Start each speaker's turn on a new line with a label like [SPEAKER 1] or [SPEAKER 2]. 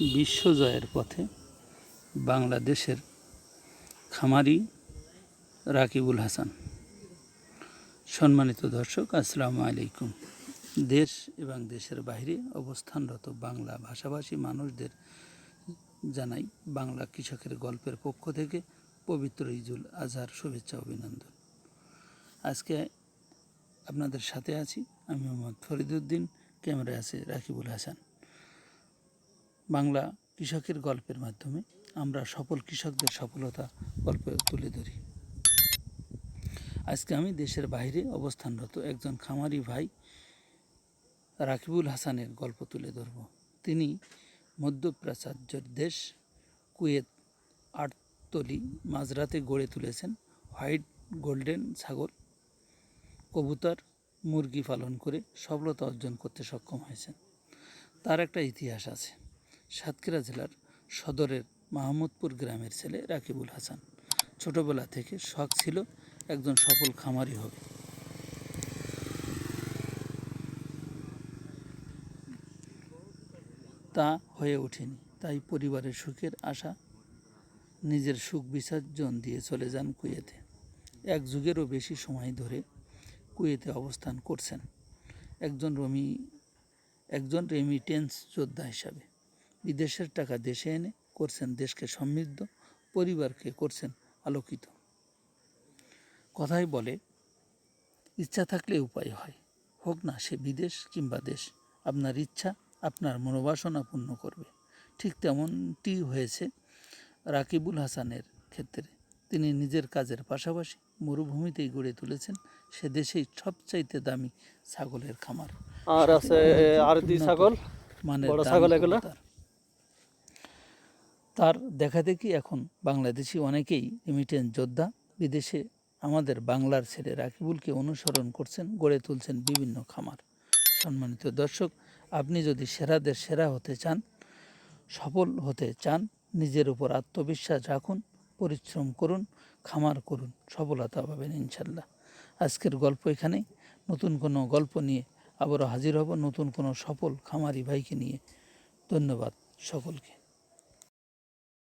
[SPEAKER 1] বিশ্বজয়ের পথে বাংলাদেশের খামারি রাকিবুল হাসান। সম্মানিত দর্শক, আসসালামু আলাইকুম। দেশ এবং দেশের বাইরে অবস্থানরত বাংলা ভাষাভাষী মানুষদের জানাই বাংলা কৃষকের গল্পের পক্ষ থেকে পবিত্র ইজুল আজহার শুভেচ্ছা অভিনন্দন। আজকে আপনাদের সাথে আছি আমি মোহাম্মদ ফরিদুদ্দিন ক্যামেরায় আছে রাকিবুল হাসান। বাংলা কৃষকের গল্পের মাধ্যমে আমরা সফল কৃষকদের সফলতা গল্প তুলে ধরি। আজকে আমি দেশের বাইরে অবস্থানরত একজন খামারি ভাই রাকিবুল হাসানের গল্প তুলে ধরব। তিনি মধ্যপ্রাচার্যের দেশ কুয়েত আটতলি মাঝরাতে গড়ে তুলেছেন হোয়াইট গোল্ডেন ছাগল। কবুতর মুরগি পালন করে সফলতা অর্জন করতে সক্ষম হয়েছেন। তার একটা ইতিহাস আছে। সাতক্ষীরা জেলার সদরের মাহমুদপুর গ্রামের ছেলে রাকিবুল হাসান। ছোটবেলা থেকে শখ ছিল একজন সফল খামারি হবে। তা হয়ে ওঠেনি। তাই পরিবারের সুখের আশা নিজের সুখ বিসর্জন দিয়ে চলে যান কুয়েতে। এক যুগেরও বেশি সময় ধরে কুয়েতে অবস্থান করছেন। একজন রমি, একজন রেমিটেন্স যোদ্ধা হিসাবে। বিদেশের টাকা দেশে এনে করছেন দেশকে সমৃদ্ধ পরিবারকে করছেন আলোকিত। কথাই বলে ইচ্ছা থাকলে উপায় হয়। হোক না সে বিদেশ কিংবা দেশ আপনার ইচ্ছা আপনার মনোবাসনা পূর্ণ করবে। ঠিক তেমনটি হয়েছে রাকিবুল হাসানের ক্ষেত্রে। তিনি নিজের কাজের পাশাপাশি মরুভূমিতেই গড়ে তুলেছেন সে দেশেই সবচাইতে দামি ছাগলের খামার।
[SPEAKER 2] আর আছে আর দুই ছাগল
[SPEAKER 1] মানে
[SPEAKER 2] বড় ছাগল এগুলো?
[SPEAKER 1] তার দেখা দেখি এখন বাংলাদেশি অনেকেই রেমিটেন্স যোদ্ধা। বিদেশে আমাদের বাংলার ছেলে রাকিবুলকে অনুসরণ করছেন, গড়ে তুলছেন বিভিন্ন খামার। সম্মানিত দর্শক, আপনি যদি সেরাদের সেরা হতে চান, সফল হতে চান, নিজের উপর আত্মবিশ্বাস রাখুন, পরিশ্রম করুন, খামার করুন, সফলতা পাবেন ইনশাল্লাহ। আজকের গল্প এখানেই। নতুন কোনো গল্প নিয়ে আবারও হাজির হব। নতুন কোনো সফল খামারি ভাইকে নিয়ে। ধন্যবাদ সকলকে।